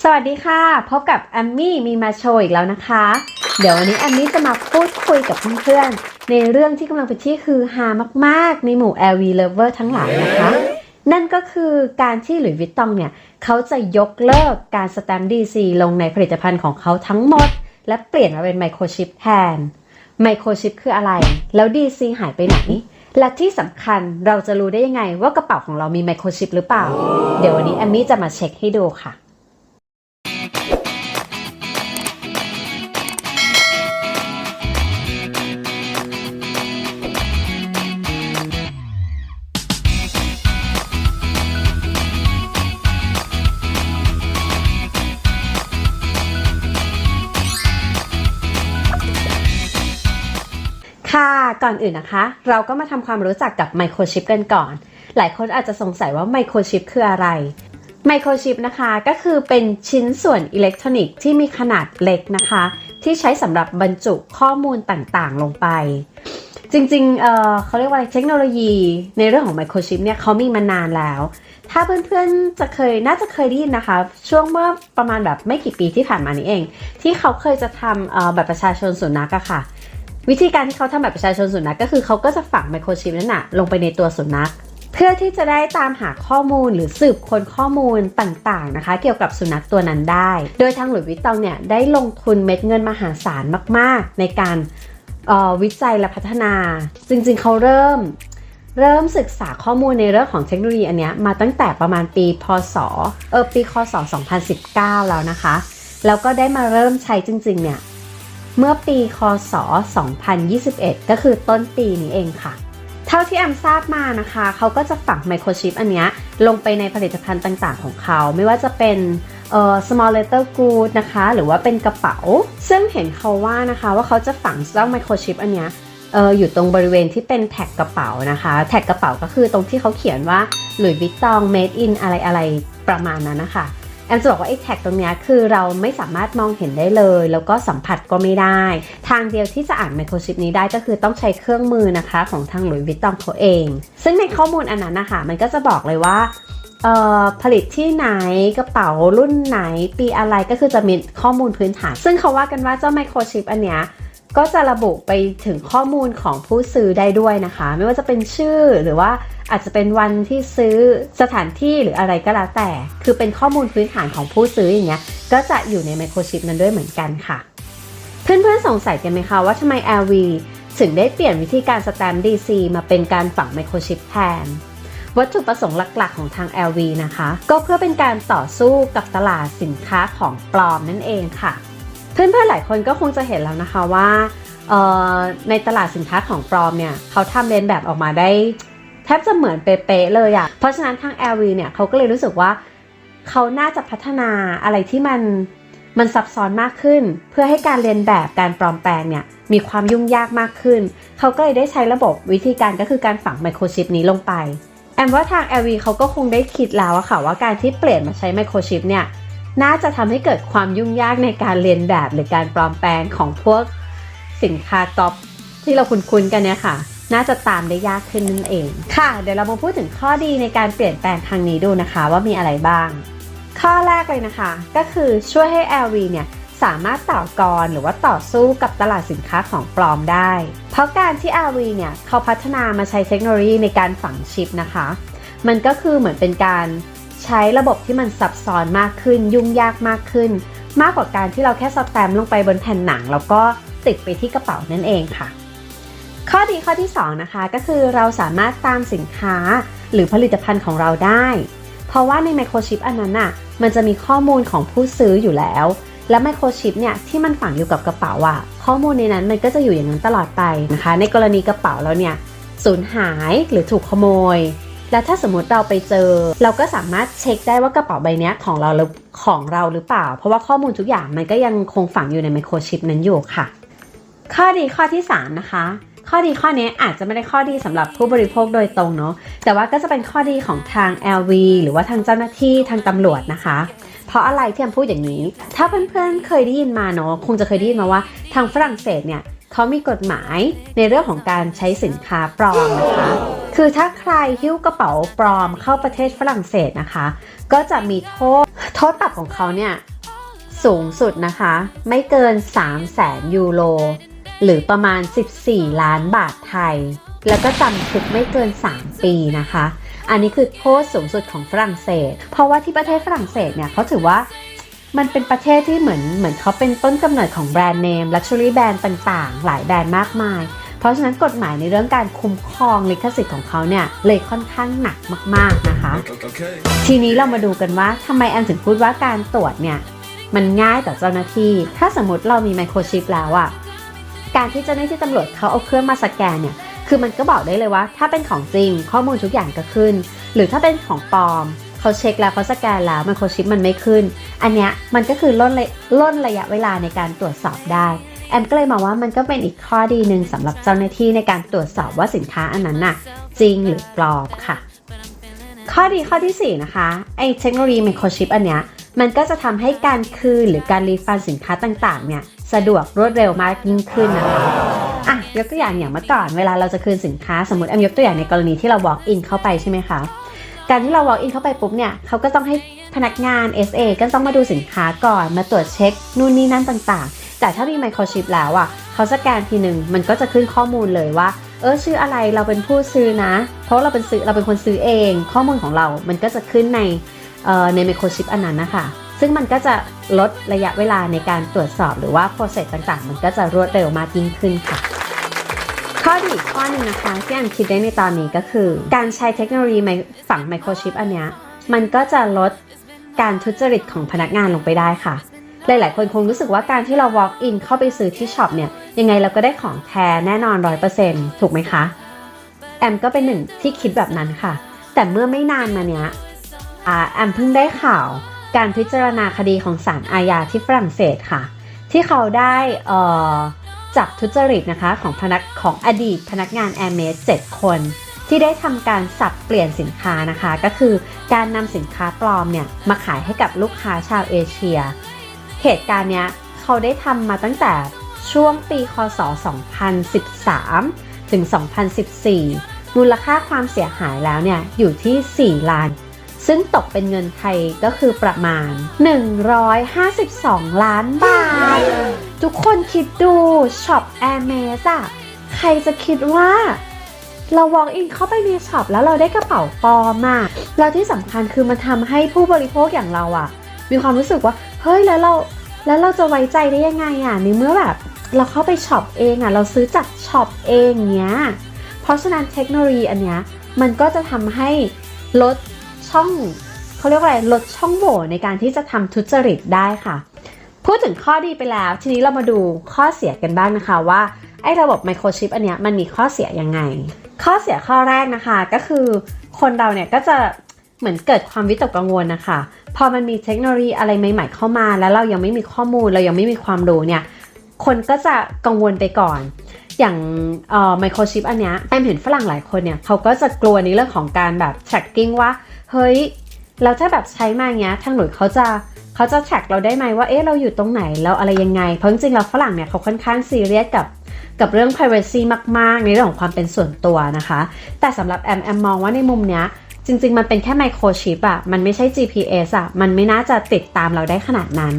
สวัสดีค่ะ พบกับแอมมี่มีมาโชว์อีกแล้วนะคะ เดี๋ยววันนี้แอมมี่จะมาพูดคุยกับเพื่อนๆ ในเรื่องที่กำลังเป็นที่คือฮามากๆ ในหมู่ LV lover ทั้งหลายนะคะ นั่นก็คือการที่หลุยส์วิตตองเนี่ย เขาจะยกเลิกการสแตมป์ DC ลงในผลิตภัณฑ์ของเขาทั้งหมด และเปลี่ยนมาเป็นไมโครชิปแทนไมโครชิปคืออะไร แล้ว DC หายไปไหนและที่สำคัญเราจะรู้ได้ยังไงว่ากระเป๋าของเรามีไมโครชิปหรือเปล่า เดี๋ยววันนี้แอมมี่จะมาเช็คให้ดูค่ะ ก่อนอื่นนะคะ เราก็มาทำความรู้จักกับไมโครชิปกันก่อน หลายคนอาจจะสงสัยว่าไมโครชิปคืออะไรไมโครชิปนะคะก็คือเป็นชิ้นส่วนอิเล็กทรอนิกส์ที่มีขนาดเล็กนะคะ ที่ใช้สำหรับบรรจุข้อมูลต่างๆ ลงไป จริงๆเเขาเรียกว่าเทคโนโลยี ในเรื่องของไมโครชิปเนี่ยเขามีมานานแล้ว ถ้าเพื่อนๆจะเคยน่าจะเคยได้ยินนะคะ ช่วงเมื่อประมาณแบบไม่กี่ปีที่ผ่านมานี้เอง ที่เขาเคยจะทำแบบประชาชนสุนัขอะค่ะ วิธีการที่เขาทำแบบประชาชนสุนัขก็คือเขาก็จะฝังไมโครชิปนั้นนะลงไปในตัวสุนัข เพื่อที่จะได้ตามหาข้อมูลหรือสืบค้นข้อมูลต่างๆนะคะ เกี่ยวกับสุนัขตัวนั้นได้ โดยทางหลุยส์วิตตองเนี่ยได้ลงทุนเม็ดเงินมหาศาลมากๆ ในการออวิจัยและพัฒนา จริงๆเขาเริ่มเริ่มศึกษาข้อมูลในเรื่องของเทคโนโลยีอันเนี้ยมาตั้งแต่ประมาณปีพศเออปีคศ 2019 แล้วนะคะ แล้วก็ได้มาเริ่มใช้จริงๆเนี่ย เมื่อปีคศ 2021 ก็คือต้นปีนี้เองค่ะ เท่าที่แอมทราบมานะคะ เขาก็จะฝังไมโครชิปอันนี้ลงไปในผลิตภัณฑ์ต่างๆของเขา ไม่ว่าจะเป็นเอ่อ small letter good นะคะ หรือว่าเป็นกระเป๋า ซึ่งเห็นเขาว่านะคะว่าเขาจะฝังเจ้าไมโครชิปอันนี้เอออยู่ตรงบริเวณที่เป็นแท็กกระเป๋านะคะ แท็กกระเป๋าก็คือตรงที่เขาเขียนว่าหลุยส์วิตตอง made in อะไรอะไรประมาณนั้นนะคะ มจะบอกว่าไอ้แท็กตรงนี้คือเราไม่สามารถมองเห็นได้เลย แล้วก็สัมผัสก็ไม่ได้ ทางเดียวที่จะอ่านไมโครชิปนี้ได้ก็คือต้องใช้เครื่องมือนะคะของทางหลุยส์วิตตองเขาเอง ซึ่งในข้อมูลอันนั้นนะคะมันก็จะบอกเลยว่าผลิตที่ไหนกระเป๋ารุ่นไหนปีอะไรก็คือจะมีข้อมูลพื้นฐาน ซึ่งเขาว่ากันว่าเจ้าไมโครชิปอันเนี้ย ก็จะระบุไปถึงข้อมูลของผู้ซื้อได้ด้วยนะคะ ไม่ว่าจะเป็นชื่อหรือว่าอาจจะเป็นวันที่ซื้อสถานที่หรืออะไรก็แล้วแต่ คือเป็นข้อมูลพื้นฐานของผู้ซื้ออย่างเงี้ยก็จะอยู่ในไมโครชิปนั้นด้วยเหมือนกันค่ะ เพื่อนๆสงสัยกันไหมคะว่าทำไม LV ถึงได้เปลี่ยนวิธีการสแตมป์ DC มาเป็นการฝังไมโครชิปแทนวัตถุประสงค์หลักๆ ของทาง LV นะคะ ก็เพื่อเป็นการต่อสู้กับตลาดสินค้าของปลอมนั่นเองค่ะ เพื่อนๆหลายคนก็คงจะเห็นแล้วนะคะว่าในตลาดสินค้าของปลอมเนี่ยเขาทำเลนแบบออกมาได้แทบจะเหมือนเป๊ะๆเลยอะ เพราะฉะนั้นทาง LV เนี่ยเขาก็เลยรู้สึกว่าเขาน่าจะพัฒนาอะไรที่มันมันซับซ้อนมากขึ้น เพื่อให้การเรียนแบบการปลอมแปลงเนี่ยมีความยุ่งยากมากขึ้น เขาก็เลยได้ใช้ระบบวิธีการก็คือการฝังไมโครชิปนี้ลงไป แอมว่าทาง LV เขาก็คงได้คิดแล้วอะค่ะว่าการที่เปลี่ยนมาใช้ไมโครชิปเนี่ย น่าจะทำให้เกิดความยุ่งยากในการเรียนแบบหรือการปลอมแปลงของพวกสินค้าก๊อปที่เราคุ้นๆกันเนี่ยค่ะ น่าจะตามได้ยากขึ้นนั่นเอง ค่ะ เดี๋ยวเรามาพูดถึงข้อดีในการเปลี่ยนแปลงครั้งนี้ดูนะคะว่ามีอะไรบ้าง ข้อแรกเลยนะคะ ก็คือช่วยให้ LV เนี่ยสามารถต่อกรหรือว่าต่อสู้กับตลาดสินค้าของปลอมได้ เพราะการที่ LV เนี่ยเขาพัฒนามาใช้เทคโนโลยีในการฝังชิปนะคะ มันก็คือเหมือนเป็นการ ใช้ระบบที่มันซับซ้อนมากขึ้น ยุ่งยากมากขึ้น มากกว่าการที่เราแค่สแตมลงไปบนแผ่นหนัง แล้วก็ติดไปที่กระเป๋านั่นเองค่ะ ข้อดีข้อที่ 2 นะคะ ก็คือเราสามารถตามสินค้าหรือผลิตภัณฑ์ของเราได้ เพราะว่าในไมโครชิปอันนั้นน่ะมันจะมีข้อมูลของผู้ซื้ออยู่แล้ว และไมโครชิปเนี่ยที่มันฝังอยู่กับกระเป๋าอะข้อมูลในนั้นมันก็จะอยู่อย่างนั้นตลอดไปนะคะ ในกรณีกระเป๋าแล้วเนี่ยสูญหายหรือถูกขโมย แล้วถ้าสมมติเราไปเจอ เราก็สามารถเช็คได้ว่ากระเป๋าใบนี้ของเราหรือของเราหรือเปล่า เพราะว่าข้อมูลทุกอย่างมันก็ยังคงฝังอยู่ในไมโครชิปนั้นอยู่ค่ะ ข้อดีข้อที่ 3 นะคะข้อดีข้อนี้อาจจะไม่ได้ข้อดีสำหรับผู้บริโภคโดยตรงเนาะแต่ว่าก็จะเป็นข้อดีของทาง LV หรือว่าทางเจ้าหน้าที่ทางตำรวจนะคะ เพราะอะไรที่แอมพูดอย่างนี้ ถ้าเพื่อนๆเคยได้ยินมาเนาะคงจะเคยได้ยินมาว่าทางฝรั่งเศสเนี่ย เขามีกฎหมายในเรื่องของการใช้สินค้าปลอมนะคะ คือถ้าใครหิ้วกระเป๋าปลอมเข้าประเทศฝรั่งเศสนะคะ ก็จะมีโทษโทษปรับของเขาเนี่ยสูงสุดนะคะ ไม่เกิน 3 0 0แสนยูโรหรือประมาณ 14 ล้านบาทไทย แล้วก็จำคุกไม่เกิน 3 ปีนะคะ อันนี้คือโทษสูงสุดของฝรั่งเศส เพราะว่าที่ประเทศฝรั่งเศสเนี่ยเขาถือว่า มันเป็นประเทศที่เหมือนเหมือนเขาเป็นต้นกำเนิดของแบรนด์เนม ลักชัวรี่แบรนด์ต่างๆ หลายแบรนด์มากมาย เพราะฉะนั้นกฎหมายในเรื่องการคุ้มครองลิขสิทธิ์ของเขาเนี่ยเลยค่อนข้างหนักมากๆนะคะ Okay. ทีนี้เรามาดูกันว่าทำไมแอมถึงพูดว่าการตรวจเนี่ยมันง่ายต่อเจ้าหน้าที่ ถ้าสมมติเรามีไมโครชิปแล้วอะการที่เจ้าหน้าที่ตำรวจเขาเอาเครื่องมาสแกนเนี่ย คือมันก็บอกได้เลยว่า ถ้าเป็นของจริงข้อมูลทุกอย่างก็ขึ้น หรือถ้าเป็นของปลอม เขาเช็คแล้วเขาสแกนแล้วไมโคชิปมันไม่ขึ้น อันเนี้ยมันก็คือล่นล่นระยะเวลาในการตรวจสอบได้แอมก็เลยมองว่ามันก็เป็นอีกข้อดีหนึ่งสำหรับเจ้าหน้าที่ในการตรวจสอบว่าสินค้าอันนั้นน่ะจริงหรือปลอมค่ะ ข้อดีข้อที่ 4 นะคะไอเทคโนโลยีไมโครชิปอันเนี้ยมันก็จะทำให้การคืนหรือการรีฟันสินค้าต่างๆเนี่ยสะดวกรวดเร็วมากยิ่งขึ้นนะคะอะยกตัวอย่างอย่างเมื่อก่อนเวลาเราจะคืนสินค้าสมมติแอมยกตัวอย่างในกรณีที่เรา walk in เข้าไปใช่ไหมคะ การที่เรา walk in เข้าไปปุ๊บเนี่ยเขาก็ต้องให้พนักงาน SA ก็ต้องมาดูสินค้าก่อนมาตรวจเช็คนู่นนี่นั่นต่างๆ แต่ถ้ามีไมโครชิปแล้วอะเขาสแกนทีหนึ่งมันก็จะขึ้นข้อมูลเลยว่า เออชื่ออะไรเราเป็นผู้ซื้อนะ เพราะเราเป็นซื้อเราเป็นคนซื้อเอง ข้อมูลของเรา มันก็จะขึ้นในเอ่อในไมโครชิปอันนั้นนะคะซึ่งมันก็จะลดระยะเวลาในการตรวจสอบหรือว่า process ต่างๆ มันก็จะรวดเร็วมากยิ่งขึ้นค่ะ ข้อดีข้อหนึ่งนะคะที่อันคิดได้ในตอนนี้ก็คือ การใช้เทคโนโลยีฝั่งไมโครชิปอันเนี้ยมันก็จะลดการทุจริตของพนักงานลงไปได้ค่ะ หลาย ๆ คนคงรู้สึกว่าการที่เรา walk in เข้าไปซื้อที่ช็อปเนี่ย ยังไงเราก็ได้ของแท้แน่นอน 100%ถูกไหมคะ แอมก็เป็นหนึ่งที่คิดแบบนั้นค่ะ แต่เมื่อไม่นานมาเนี้ยอแอมเพิ่งได้ข่าวการพิจารณาคดีของศาลอาญาที่ฝรั่งเศสค่ะ ที่เขาได้เอ่อ จับทุจริตนะคะของพนักของอดีตพนักงาน a i r m e d 7คน ที่ได้ทำการสับเปลี่ยนสินค้านะคะ ก็คือการนำสินค้าปลอมเนี่ยมาขายให้กับลูกค้าชาวเอเชีย เหตุการณ์เนี้ยเขาได้ทำมาตั้งแต่ช่วงปีคศ 2013 ถึง 2014 มูลค่าความเสียหายแล้วเนี่ยอยู่ที่ 4 ล้าน ซึ่งตกเป็นเงินไทยก็คือประมาณ 152 ล้านบาท ทุกคนคิดดูช็อป a i r m e s อะใครจะคิดว่าเรา walk in เข้าไปในช็อปแล้วเราได้กระเป๋าปลอมอะแล้วที่สำคัญคือมันทำให้ผู้บริโภคอย่างเราอะมีความรู้สึกว่า เฮ้ยแล้วเราแล้วเราจะไว้ใจได้ยังไงอะในเมื่อแบบเราเข้าไปช็อปเองอะเราซื้อจากช็อปเองเนี้ย เพราะฉะนั้นเทคโนโลยีอันเนี้ยมันก็จะทำให้ลดช่องเขาเรียกว่าอะไรลดช่องโหว่ในการที่จะทำทุจริตได้ค่ะ พูดถึงข้อดีไปแล้ว ทีนี้เรามาดูข้อเสียกันบ้างนะคะว่าไอ้ระบบไมโครชิปอันเนี้ยมันมีข้อเสียยังไง ข้อเสียข้อแรกนะคะก็คือคนเราเนี่ยก็จะเหมือนเกิดความวิตกกังวลนะคะ พอมันมีเทคโนโลยีอะไรใหม่ ๆ เข้ามา แล้วเรายังไม่มีข้อมูลเรายังไม่มีความรู้เนี่ยคนก็จะกังวลไปก่อน อย่างไมโครชิปอันเนี้ยแอมเห็นฝรั่งหลายคนเนี่ยเขาก็จะกลัวในเรื่องของการแบบ tracking ว่า เฮ้ย แล้วถ้าแบบใช้มาอย่างเงี้ยทางหน่วยเขาจะเขาจะ track เราได้ไหมว่าเอ๊ะเราอยู่ตรงไหนแล้วอะไรยังไง เพราะจริงๆแล้วฝรั่งเนี่ยเขาค่อนข้างซีเรียสกับกับเรื่อง privacy มาก ๆ ในเรื่องของความเป็นส่วนตัวนะคะ แต่สำหรับแอมแอมมองว่าในมุมเนี้ยจริง ๆ มันเป็นแค่ไมโครชิปอะมันไม่ใช่ GPS อะมันไม่น่าจะติดตามเราได้ขนาดนั้น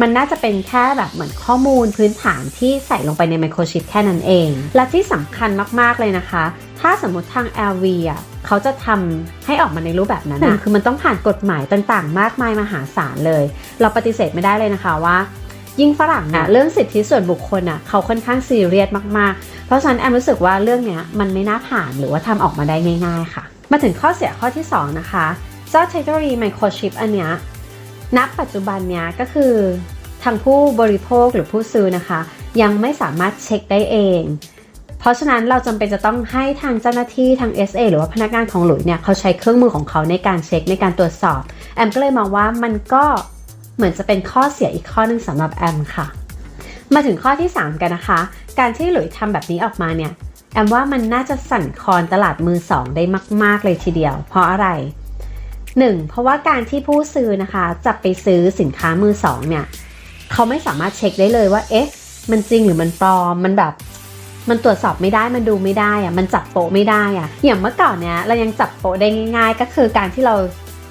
มันน่าจะเป็นแค่แบบเหมือนข้อมูลพื้นฐานที่ใส่ลงไปในไมโครชิปแค่นั้นเอง และที่สำคัญมาก ๆ เลยนะคะ ถ้าสมมติทาง LV อะ เขาจะทำให้ออกมาในรูปแบบนั้นนะคือมันต้องผ่านกฎหมายต่างๆ มากมายมหาศาลเลย เราปฏิเสธไม่ได้เลยนะคะว่า ยิ่งฝรั่งอะเรื่องสิทธิส่วนบุคคลอะเขาค่อนข้างซีเรียสมากๆ เพราะฉะนั้นแอมรู้สึกว่าเรื่องเนี้ยมันไม่น่าผ่านหรือว่าทำออกมาได้ง่าย ๆ ค่ะ มาถึงข้อเสียข้อที่ 2 นะคะเจ้าเทคโนโลยีไมโครชิปอันเนี้ยณปัจจุบันเนี้ยก็คือทางผู้บริโภคหรือผู้ซื้อนะคะ ยังไม่สามารถเช็คได้เอง เพราะฉะนั้นเราจำเป็นจะต้องให้ทางเจ้าหน้าที่ทาง SA หรือว่าพนักงานของหลุยเนี่ยเขาใช้เครื่องมือของเขาในการเช็คในการตรวจสอบ แอมก็เลยมองว่ามันก็เหมือนจะเป็นข้อเสียอีกข้อหนึงสำหรับแอมค่ะ มาถึงข้อที่ 3 กันนะคะ การที่หลุยทำแบบนี้ออกมาเนี่ยแอมว่ามันน่าจะสั่นคลอนตลาดมือสองได้มาก ๆ เลยทีเดียว เพราะอะไร 1. เพราะว่าการที่ผู้ซื้อนะคะจะไปซื้อสินค้ามือสองเนี่ยเขาไม่สามารถเช็คได้เลยว่าเอ๊ะมันจริงหรือมันปลอมมันแบบ มันตรวจสอบไม่ได้มันดูไม่ได้อะมันจับโปะไม่ได้อะอย่างเมื่อก่อนเนี้ยเรายังจับโปะได้ง่าย ๆ ก็คือการที่เรา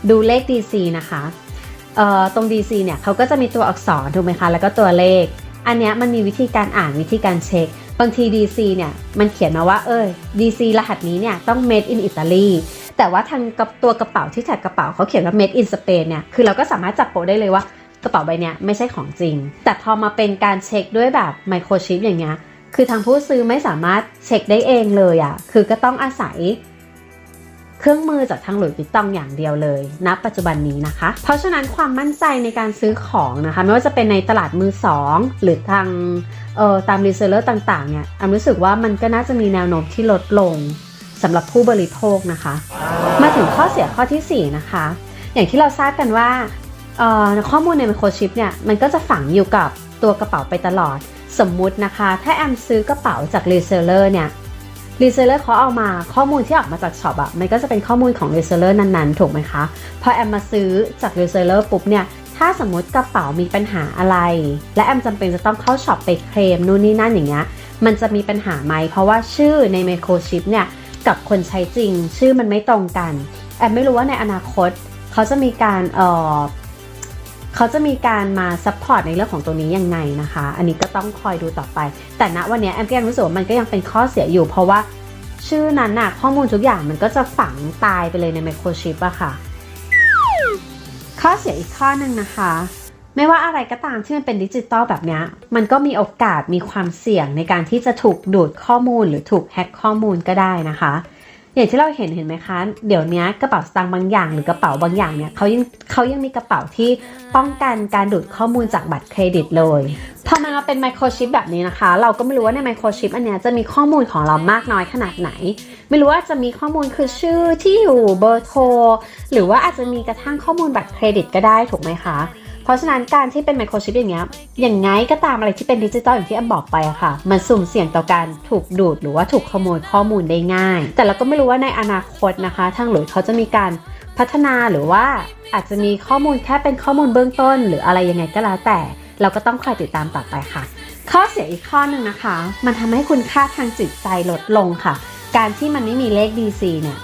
ดูเลข DC นะคะเอ่อตรง DC เนี่ยเขาก็จะมีตัวอักษรถูกไหมคะแล้วก็ตัวเลข อันเนี้ยมันมีวิธีการอ่านวิธีการเช็ค บางที DC เนี่ยมันเขียนมาว่าเออ DC รหัสนี้เนี่ยต้อง made in Italy แต่ว่าทางกับตัวกระเป๋าที่แท็กกระเป๋าเขาเขียนว่า made in Spain เนี่ยคือเราก็สามารถจับโปะได้เลยว่ากระเป๋าใบเนี้ยไม่ใช่ของจริง แต่พอมาเป็นการเช็คด้วยแบบไมโครชิปอย่างเงี้ย คือทางผู้ซื้อไม่สามารถเช็คได้เองเลยอะ่ะ คือก็ต้องอาศัยเครื่องมือจากทางหลุยส์วิตตองอย่างเดียวเลยณปัจจุบันนี้นะคะ เพราะฉะนั้นความมั่นใจในการซื้อของนะคะ ไม่ว่าจะเป็นในตลาดมือสองหรือทางเอ่อตามรีเซลเลอร์ต่างๆเนี่ยอำรู้สึกว่ามันก็น่าจะมีแนวโน้มที่ลดลงสำหรับผู้บริโภคนะคะ มาถึงข้อเสียข้อทีสี่4 นะคะ อย่างที่เราทราบกันว่าออข้อมูลในไมโครชิปเนี่ยมันก็จะฝังอยู่กับตัวกระเป๋าไปตลอด สมมุตินะคะ ถ้าแอมซื้อกระเป๋าจากรีเซลเลอร์เนี่ยรีเซลเลอร์เขาเอามาข้อมูลที่ออกมาจากช็อปอะมันก็จะเป็นข้อมูลของรีเซลเลอร์นั้นๆ ถูกไหมคะ พอแอมมาซื้อจากรีเซลเลอร์ปุ๊บเนี่ย ถ้าสมมติกระเป๋ามีปัญหาอะไร และแอมจำเป็นจะต้องเข้าช็อปไปเคลมนู่นนี่นั่นอย่างเงี้ย มันจะมีปัญหาไหม เพราะว่าชื่อในไมโครชิปเนี่ยกับคนใช้จริง ชื่อมันไม่ตรงกัน แอมไม่รู้ว่าในอนาคตเขาจะมีการเอ่อ เขาจะมีการมาซัพพอร์ตในเรื่องของตัวนี้ยังไงนะคะ อันนี้ก็ต้องคอยดูต่อไป แต่ณวันนี้แอมก็ยังรู้สึกว่ามันก็ยังเป็นข้อเสียอยู่ เพราะว่าชื่อนั้นน่ะข้อมูลทุกอย่างมันก็จะฝังตายไปเลยในไมโครชิปอะค่ะ ข้อเสียอีกข้อหนึ่งนะคะ ไม่ว่าอะไรก็ตามที่มันเป็นดิจิตอลแบบนี้มันก็มีโอกาสมีความเสี่ยงในการที่จะถูกดูดข้อมูลหรือถูกแฮ็กข้อมูลก็ได้นะคะ อย่างที่เราเห็นเห็นไหมคะ เดี๋ยวนี้กระเป๋าสตางค์บางอย่างหรือกระเป๋าบางอย่างเนี่ยเขายังเขายังมีกระเป๋าที่ป้องกันการดูดข้อมูลจากบัตรเครดิตเลยพอมันมาเป็นไมโครชิปแบบนี้นะคะ เราก็ไม่รู้ว่าในไมโครชิปอันเนี้ยจะมีข้อมูลของเรามากน้อยขนาดไหน ไม่รู้ว่าจะมีข้อมูลคือชื่อที่อยู่เบอร์โทรหรือว่าอาจจะมีกระทั่งข้อมูลบัตรเครดิตก็ได้ถูกไหมคะ เพราะฉะนั้นการที่เป็นไมโครชิปอย่างเงี้ย อย่างไงก็ตามอะไรที่เป็นดิจิตอลอย่างที่แอมบอกไปอะค่ะ มันสุ่มเสี่ยงต่อการถูกดูดหรือว่าถูกขโมยข้อมูลได้ง่าย แต่เราก็ไม่รู้ว่าในอนาคตนะคะ ทางหลุยส์เขาจะมีการพัฒนาหรือว่าอาจจะมีข้อมูลแค่เป็นข้อมูลเบื้องต้น หรืออะไรยังไงก็แล้วแต่ เราก็ต้องคอยติดตามต่อไปค่ะ ข้อเสียอีกข้อหนึ่งนะคะ มันทำให้คุณค่าทางจิตใจลดลงค่ะ การที่มันไม่มีเลข DC เนี่ย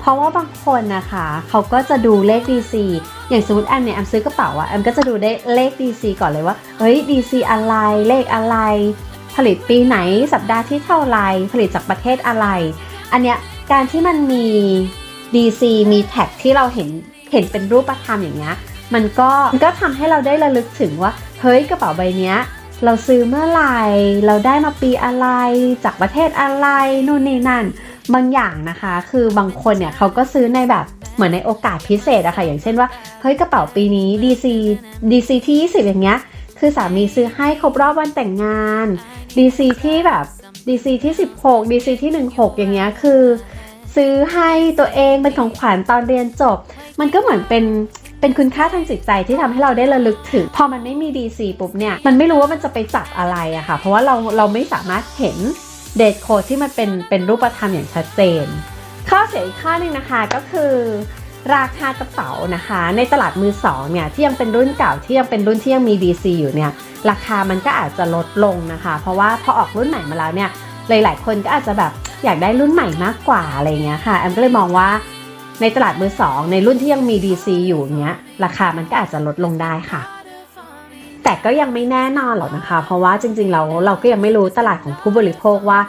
เพราะว่าบางคนนะคะเขาก็จะดูเลข DC อย่างสมมติแอมเนี่ยแอมซื้อกระเป๋าอะแอมก็จะดูได้เลข DC ก่อนเลยว่าเฮ้ย DC อะไรเลขอะไร ผลิตปีไหนสัปดาห์ที่เท่าไรผลิตจากประเทศอะไร อันเนี้ยการที่มันมี DC มีแท็กที่เราเห็นเห็นเป็นรูปธรรมอย่างเงี้ยมันก็มันก็ทำให้เราได้ระลึกถึงว่าเฮ้ยกระเป๋าใบเนี้ยเราซื้อเมื่อไหร่ เราได้มาปีอะไร จากประเทศอะไร นู่นนี่นั่น บางอย่างนะคะ คือบางคนเนี่ยเขาก็ซื้อในแบบเหมือนในโอกาสพิเศษอะค่ะ อย่างเช่นว่า เฮ้ยกระเป๋าปีนี้ DC DC ที่ 20 อย่างเงี้ย คือสามีซื้อให้ครบรอบวันแต่งงาน DC ที่แบบ DC ที่ 16 DC ที่ 16 อย่างเงี้ย คือ ซื้อให้ตัวเองเป็นของขวัญตอนเรียนจบ มันก็เหมือนเป็นเป็นคุณค่าทางจิตใจที่ทำให้เราได้ระลึกถึง พอมันไม่มี DC ปุ๊บเนี่ย มันไม่รู้ว่ามันจะไปจับอะไรอะค่ะ เพราะว่าเราเราไม่สามารถเห็น เดทโค้ดที่มันเป็นเป็นรูปธรรมอย่างชัดเจน ข้อเสียอีกข้อหนึ่งนะคะก็คือราคากระเป๋านะคะ ในตลาดมือสองเนี่ยที่ยังเป็นรุ่นเก่าที่ยังเป็นรุ่นที่ยังมี DC อยู่เนี่ยราคามันก็อาจจะลดลงนะคะ เพราะว่าพอออกรุ่นใหม่มาแล้วเนี่ยหลาย ๆ คนก็อาจจะแบบอยากได้รุ่นใหม่มากกว่าอะไรเงี้ยค่ะแอมก็เลยมองว่าในตลาดมือสองในรุ่นที่ยังมี DC อยู่เนี้ยราคามันก็อาจจะลดลงได้ค่ะ แต่ก็ยังไม่แน่นอนหรอกนะคะ เพราะว่าจริงๆเราเราก็ยังไม่รู้ตลาดของผู้บริโภคว่า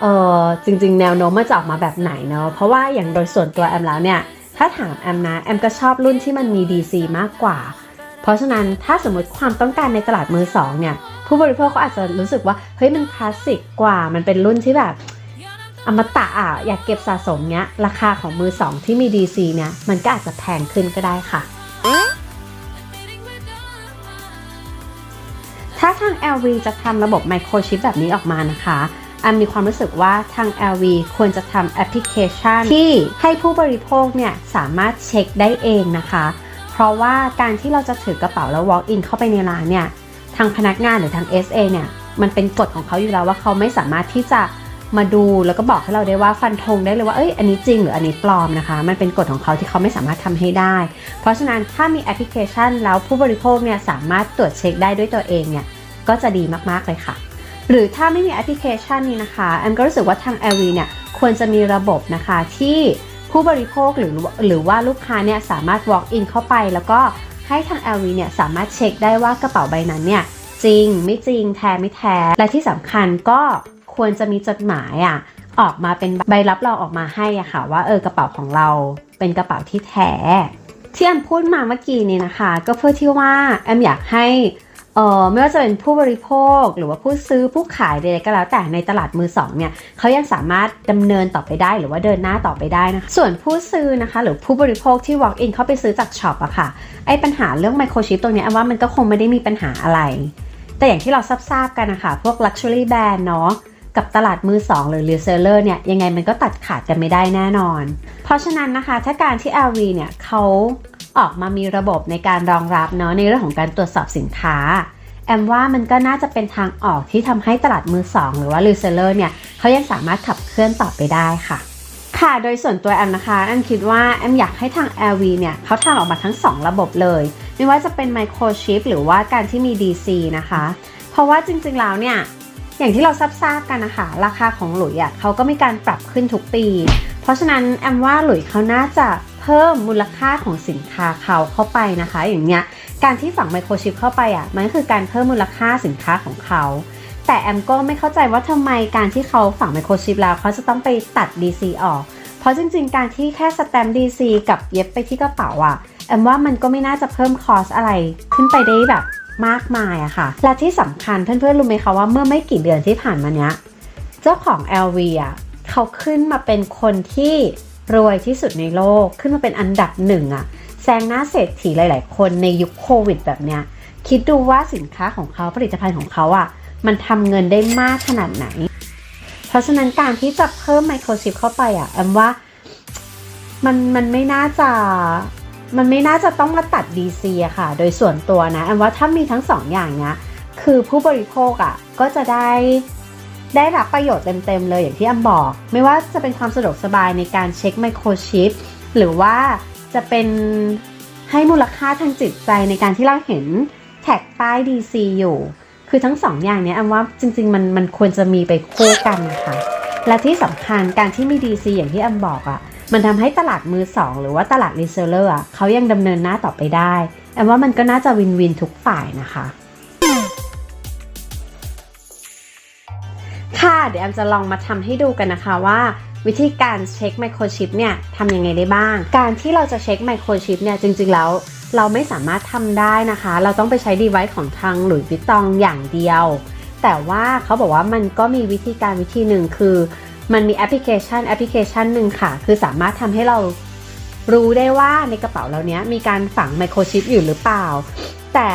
เออจริง ๆ แนวโน้มมันจะออกมาแบบไหนเนาะเพราะว่าอย่างโดยส่วนตัวแอมแล้วเนี่ยถ้าถามแอมนะแอมก็ชอบรุ่นที่มันมี DC มากกว่า เพราะฉะนั้นถ้าสมมติความต้องการในตลาดมือสองเนี่ยผู้บริโภคเขาอาจจะรู้สึกว่าเฮ้ยมันคลาสสิกกว่ามันเป็นรุ่นที่แบบอมตะอะอยากเก็บสะสมเนี้ยราคาของมือสองที่มี DC เนี่ยมันก็อาจจะแพงขึ้นก็ได้ค่ะ LV จะทำระบบไมโครชิปแบบนี้ออกมานะคะแอมมีความรู้สึกว่าทาง LV ควรจะทำแอปพลิเคชัน ที่ให้ผู้บริโภคเนี่ยสามารถเช็คได้เองนะคะ เพราะว่าการที่เราจะถือกระเป๋าแล้ว walk in เข้าไปในร้านเนี่ยทางพนักงานหรือทาง SA เนี่ยมันเป็นกฎของเขาอยู่แล้วว่าเขาไม่สามารถที่จะมาดูแล้วก็บอกให้เราได้ว่าฟันธงได้เลยว่าเอ้ยอันนี้จริงหรืออันนี้ปลอมนะคะ มันเป็นกฎของเขาที่เขาไม่สามารถทำให้ได้ เพราะฉะนั้นถ้ามีแอปพลิเคชันแล้วผู้บริโภคเนี่ยสามารถตรวจเช็คได้ด้วยตัวเองเนี่ย ก็จะดีมากๆเลยค่ะ หรือถ้าไม่มีแอปพลิเคชันนี้นะคะแอมก็รู้สึกว่าทาง LV เนี่ยควรจะมีระบบนะคะที่ผู้บริโภคหรือหรือว่าลูกค้าเนี่ยสามารถ walk in เข้าไป แล้วก็ให้ทาง LV เนี่ยสามารถเช็คได้ว่ากระเป๋าใบนั้นเนี่ยจริงไม่จริงแท้ไม่แท้และที่สำคัญก็ควรจะมีจดหมายอะออกมาเป็นใบรับรองออกมาให้อะค่ะ ว่าเออกระเป๋าของเราเป็นกระเป๋าที่แท้ที่แอมพูดมาเมื่อกี้นี้นะคะ ก็เพื่อที่ว่าแอมอยากให้ เอ่อไม่ว่าจะเป็นผู้บริโภคหรือว่าผู้ซื้อผู้ขายใดๆก็แล้วแต่ในตลาดมือสองเนี่ยเขายังสามารถดำเนินต่อไปได้หรือว่าเดินหน้าต่อไปได้นะคะส่วนผู้ซื้อนะคะ หรือผู้บริโภคที่ walk in เข้าไปซื้อจากช็อปอะค่ะไอ้ปัญหาเรื่องไมโครชิปตรงนี้ยแอมว่ามันก็คงไม่ได้มีปัญหาอะไร แต่อย่างที่เราทราบกันนะคะพวก luxury brand เนาะกับตลาดมือ 2 หรือ reseller เนี่ยยังไงมันก็ตัดขาดกันไม่ได้แน่นอน เพราะฉะนั้นนะคะ ถ้าการที่ LV เนี่ยเขา ออกมามีระบบในการรองรับเนาะในเรื่องของการตรวจสอบสินค้า แอมว่ามันก็น่าจะเป็นทางออกที่ทำให้ตลาดมือ2หรือว่า reseller เนี่ยเขายังสามารถขับเคลื่อนต่อไปได้ค่ะค่ะ โดยส่วนตัวแอมนะคะแอมคิดว่าแอมอยากให้ทาง LV เนี่ยเขาทำออกมาทั้ง 2 ระบบเลย ไม่ว่าจะเป็นไมโครชิปหรือว่าการที่มี DC นะคะ เพราะว่าจริงๆแล้วเนี่ย อย่างที่เราทราบกันนะคะ ราคาของหลุยอะเขาก็มีการปรับขึ้นทุกปี เพราะฉะนั้นแอมว่าหลุยเขาน่าจะ เพิ่มมูลค่าของสินค้าเขาเข้าไปนะคะ อย่างเนี้ยการที่ฝังไมโครชิปเข้าไปอะมันก็คือการเพิ่มมูลค่าสินค้าของเขา แต่แอมก็ไม่เข้าใจว่าทำไมการที่เขาฝังไมโครชิปแล้วเขาจะต้องไปตัด DC ออก เพราะจริงๆ การที่แค่สแตมป์ DC กับเย็บไปที่กระเป๋าอะแอมว่ามันก็ไม่น่าจะเพิ่มคอสอะไรขึ้นไปได้แบบมากมายอะค่ะ และที่สำคัญเพื่อนๆ รู้ไหมคะว่าเมื่อไม่กี่เดือนที่ผ่านมาเนี้ย เจ้าของ LV อะเขาขึ้นมาเป็นคนที่ รวยที่สุดในโลกขึ้นมาเป็นอันดับหนึ่งอะแซงหน้าเศรษฐีหลาย ๆ คนในยุคโควิดแบบเนี้ยคิดดูว่าสินค้าของเขาผลิตภัณฑ์ของเขาอะมันทำเงินได้มากขนาดไหน เพราะฉะนั้นการที่จะเพิ่มไมโครชิปเข้าไปอะแอมว่ามันมันไม่น่าจะมันไม่น่าจะต้องมาตัด DC อะค่ะ โดยส่วนตัวนะแอมว่าถ้ามีทั้งสองอย่างเนี้ยคือผู้บริโภคอะก็จะได้ ได้รับประโยชน์เต็มๆเลยอย่างที่แอมบอก ไม่ว่าจะเป็นความสะดวกสบายในการเช็คไมโครชิปหรือว่าจะเป็นให้มูลค่าทางจิตใจในการที่เราเห็นแท็กป้าย DC อยู่ คือทั้งสองอย่างเนี้ยแอมว่าจริง ๆ มันมันควรจะมีไปคู่กันนะคะและที่สำคัญการที่มี DC อย่างที่แอมบอกอะ่ะ มันทำให้ตลาดมือสองหรือว่าตลาดรีเซลเลอร์อะเขายังดำเนินหน้าต่อไปได้แอมว่ามันก็น่าจะวินวินทุกฝ่ายนะคะ ค่ะเดี๋ยวแอมจะลองมาทำให้ดูกันนะคะว่า วิธีการเช็คไมโครชิปเนี่ยทำยังไงได้บ้าง การที่เราจะเช็คไมโครชิปเนี่ยจริงๆแล้วเราไม่สามารถทำได้นะคะ เราต้องไปใช้ดีไวซ์ของทางหลุยส์วิตตองอย่างเดียว แต่ว่าเขาบอกว่ามันก็มีวิธีการวิธีหนึ่งคือ มันมีแอปพลิเคชันแอปพลิเคชันหนึ่งค่ะ คือสามารถทำให้เรา รู้ได้ว่าในกระเป๋าเราเนี้ยมีการฝังไมโครชิปอยู่หรือเปล่า แต่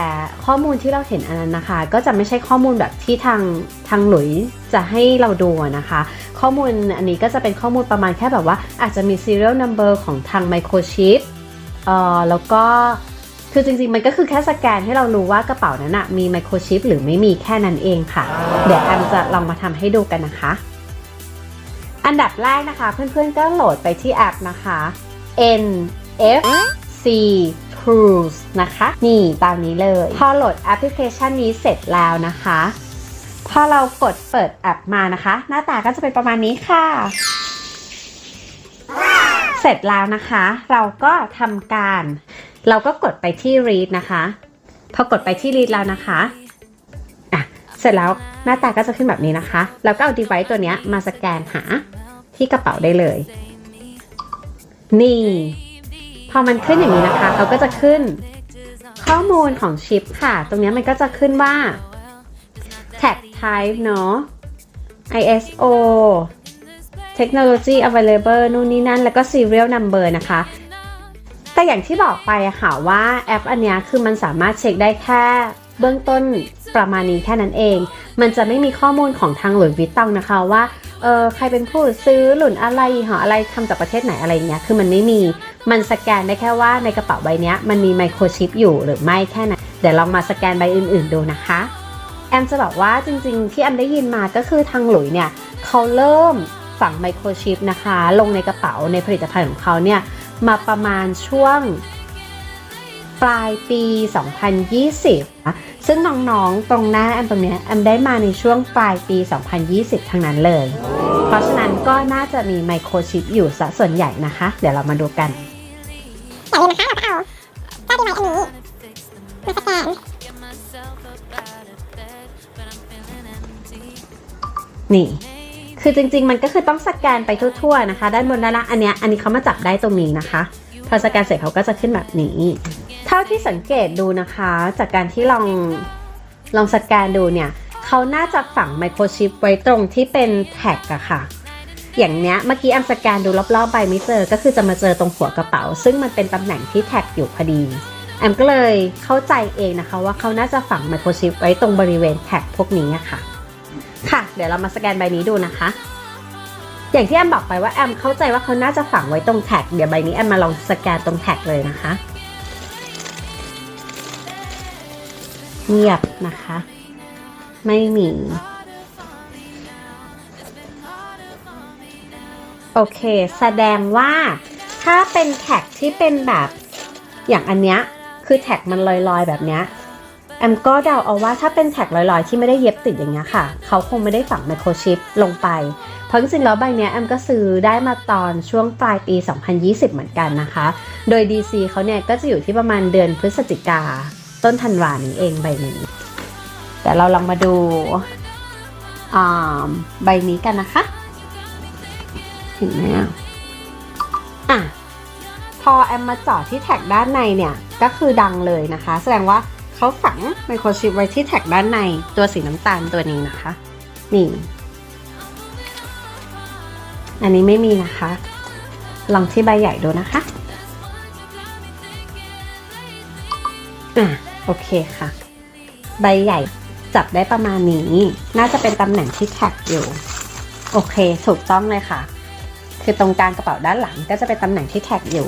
ข้อมูลที่เราเห็นอันนั้นนะคะ ก็จะไม่ใช่ข้อมูลแบบที่ทางทางหลุยจะให้เราดูนะคะ ข้อมูลอันนี้ก็จะเป็นข้อมูลประมาณแค่แบบว่า อาจจะมี serial number ของทางไมโครชิปเอ่อแล้วก็คือจริงๆ มันก็คือแค่สแกนให้เรารู้ว่ากระเป๋านั้นอะมีไมโครชิปหรือไม่มีแค่นั้นเองค่ะ เดี๋ยวแอมจะลองมาทำให้ดูกันนะคะ อันดับแรกนะคะ เพื่อนๆก็โหลดไปที่แอปนะคะ NFC Tools นะคะ นี่ตามนี้เลย พอโหลดแอปพลิเคชันนี้เสร็จแล้วนะคะ พอเรากดเปิดแอปมานะคะ หน้าตาก็จะเป็นประมาณนี้ค่ะ เสร็จแล้วนะคะ เราก็ทำการ เราก็กดไปที่ read นะคะ พอกดไปที่ read แล้วนะคะอะเสร็จแล้วหน้าตาก็จะขึ้นแบบนี้นะคะแล้วก็เอา device ตัวนี้มาสแกนหาที่กระเป๋าได้เลย นี่ พอมันขึ้นอย่างนี้นะคะเขาก็จะขึ้นข้อมูลของชิปค่ะ ตรงนี้มันก็จะขึ้นว่า tag type เนาะ ISO technology available นู่นนี่นั่น แล้วก็ serial number นะคะ แต่อย่างที่บอกไปอะค่ะว่าแอปอันนี้คือมันสามารถเช็คได้แค่เบื้องต้นประมาณนี้แค่นั้นเอง มันจะไม่มีข้อมูลของทางหลุยส์วิตตองนะคะว่า เออใครเป็นผู้ซื้อหลุนอะไรยี่ห้ออะไรทำจากประเทศไหนอะไรเงี้ยคือมันไม่มีมันสแกนได้แค่ว่าในกระเป๋าใบนี้มันมีไมโครชิปอยู่หรือไม่แค่นั้นเดี๋ยวลองมาสแกนใบอื่น ๆ ดูนะคะแอมจะบอกว่าจริงๆ ที่แอมได้ยินมาก็คือทางหลุยเนี่ยเขาเริ่มฝังไมโครชิปนะคะ ลงในกระเป๋าในผลิตภัณฑ์ของเขาเนี่ยมาประมาณช่วงปลายปี 2020นะ ซึ่งน้องๆ ตรงหน้าแอมตรงเนี้ยแอมได้มาในช่วงปลายปี 2020 ทั้งนั้นเลย เพราะฉะนั้นก็น่าจะมีไมโครชิปอยู่ซะส่วนใหญ่นะคะ เดี๋ยวเรามาดูกันอย่าลืมนะคะเราก็เอาเจ้าดีไวอันนี้แกนนี่ คือจริง ๆ มันก็คือต้องสแกนไปทั่วๆนะคะ ด้านบนด้านล่างอันเนี้ยอันนี้เขามาจับได้ตรงนี้นะคะ พอสแกนเสร็จเขาก็จะขึ้นแบบนี้ เท่าที่สังเกตดูนะคะ จากการที่ลองลองสแกนดูเนี่ยเขาน่าจะฝังไมโครชิปไว้ตรงที่เป็นแท็กอะค่ะ อย่างเนี้ยเมื่อกี้แอมสแกนดูรอบๆใบไม่เจอ ก็คือจะมาเจอตรงหัวกระเป๋า ซึ่งมันเป็นตำแหน่งที่แท็กอยู่พอดีแอมก็เลยเข้าใจเองนะคะว่าเขาน่าจะฝังไมโครชิปไว้ตรงบริเวณแท็กพวกนี้อะค่ะ ค่ะ เดี๋ยวเรามาสแกนใบนี้ดูนะคะ อย่างที่แอมบอกไปว่าแอมเข้าใจว่าเขาน่าจะฝังไว้ตรงแท็ก เดี๋ยวใบนี้แอมมาลองสแกนตรงแท็กเลยนะคะ เงียบนะคะ ไม่มี โอเค แสดงว่าถ้าเป็นแท็กที่เป็นแบบอย่างอันเนี้ยคือแท็กมันลอยๆแบบเนี้ยแอมก็เดาเอาว่าถ้าเป็นแท็กลอยๆ ที่ไม่ได้เย็บติดอย่างเงี้ยค่ะ เขาคงไม่ได้ฝังไมโครชิปลงไป เพราะจริงๆแล้วใบเนี้ยแอมก็ซื้อได้มาตอนช่วงปลายปี 2020 เหมือนกันนะคะ โดย DC เขาเนี่ยก็จะอยู่ที่ประมาณเดือนพฤศจิกา ต้นธันวานี้เองใบนี้ แต่เราลองมาดูอ่าใบนี้กันนะคะ เห็นไหมอะพอแอมมาเจาะที่แท็กด้านในเนี่ย ก็คือดังเลยนะคะ แสดงว่าเขาฝังไมโครชิปไว้ที่แท็กด้านในตัวสีน้ำตาลตัวนี้นะคะ นี่ อันนี้ไม่มีนะคะ ลองที่ใบใหญ่ดูนะคะ อะ โอเคค่ะ ใบใหญ่จับได้ประมาณนี้ น่าจะเป็นตำแหน่งที่แท็กอยู่ โอเค ถูกต้องเลยค่ะ คือตรงกลางกระเป๋าด้านหลังก็จะเป็นตำแหน่งที่แท็กอยู่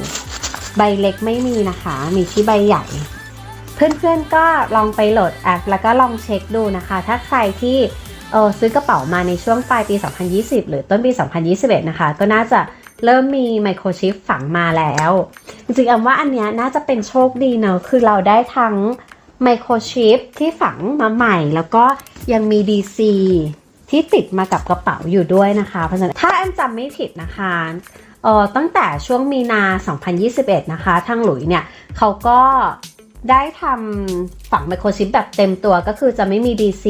ใบเล็กไม่มีนะคะ มีที่ใบใหญ่ เพื่อนๆก็ลองไปโหลดแอป แล้วก็ลองเช็คดูนะคะ ถ้าใครที่เออซื้อกระเป๋ามาในช่วงปลายปี 2020 หรือต้นปี 2021 นะคะ ก็น่าจะเริ่มมีไมโครชิปฝังมาแล้ว จริงๆแอมว่าอันเนี้ยน่าจะเป็นโชคดีเนอะคือเราได้ทั้ง ไมโครชิปที่ฝังมาใหม่ แล้วก็ยังมี DC ที่ติดมากับกระเป๋าอยู่ด้วยนะคะ เพราะฉะนั้นถ้าแอมจำไม่ผิดนะคะเออตั้งแต่ช่วงมีนา 2021 นะคะ ทางหลุยเนี่ยเขาก็ได้ทำฝังไมโครชิปแบบเต็มตัวก็คือจะไม่มี DC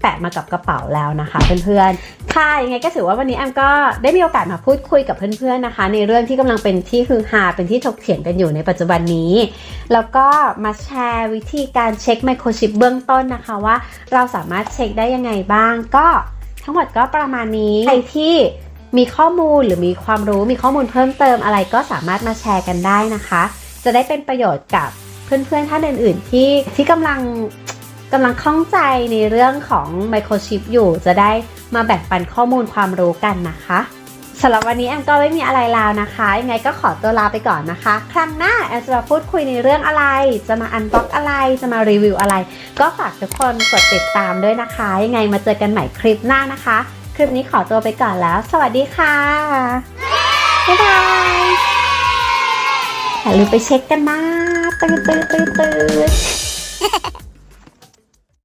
แปะมากับกระเป๋าแล้วนะคะเพื่อนๆ ค่ะยังไงก็ถือว่าวันนี้แอมก็ได้มีโอกาสมาพูดคุยกับเพื่อนๆนะคะ ในเรื่องที่กำลังเป็นที่ฮือฮาเป็นที่ถกเถียงกันอยู่ในปัจจุบันนี้ แล้วก็มาแชร์วิธีการเช็คไมโครชิปเบื้องต้นนะคะว่า เราสามารถเช็คได้ยังไงบ้าง ก็ทั้งหมดก็ประมาณนี้ใครที่มีข้อมูลหรือมีความรู้มีข้อมูลเพิ่มเติมอะไรก็สามารถมาแชร์กันได้นะคะ จะได้เป็นประโยชน์กับเพื่อนๆท่านอื่น ๆ ที่ที่กำลัง กำลังข้องใจในเรื่องของไมโครชิปอยู่ จะได้มาแบ่งปันข้อมูลความรู้กันนะคะสำหรับวันนี้แอมก็ไม่มีอะไรแล้วนะคะยังไงก็ขอตัวลาไปก่อนนะคะ ครั้งหน้าแอมจะมาพูดคุยในเรื่องอะไร จะมาอันบ็อกอะไร จะมารีวิวอะไร ก็ฝากทุกคนกดติดตามด้วยนะคะ ยังไงมาเจอกันใหม่คลิปหน้านะคะ คลิปนี้ขอตัวไปก่อนแล้ว สวัสดีค่ะ บ๊ายบายอย่าลืมไปเช็คกันนะตื่นตื่นตื่นตื่น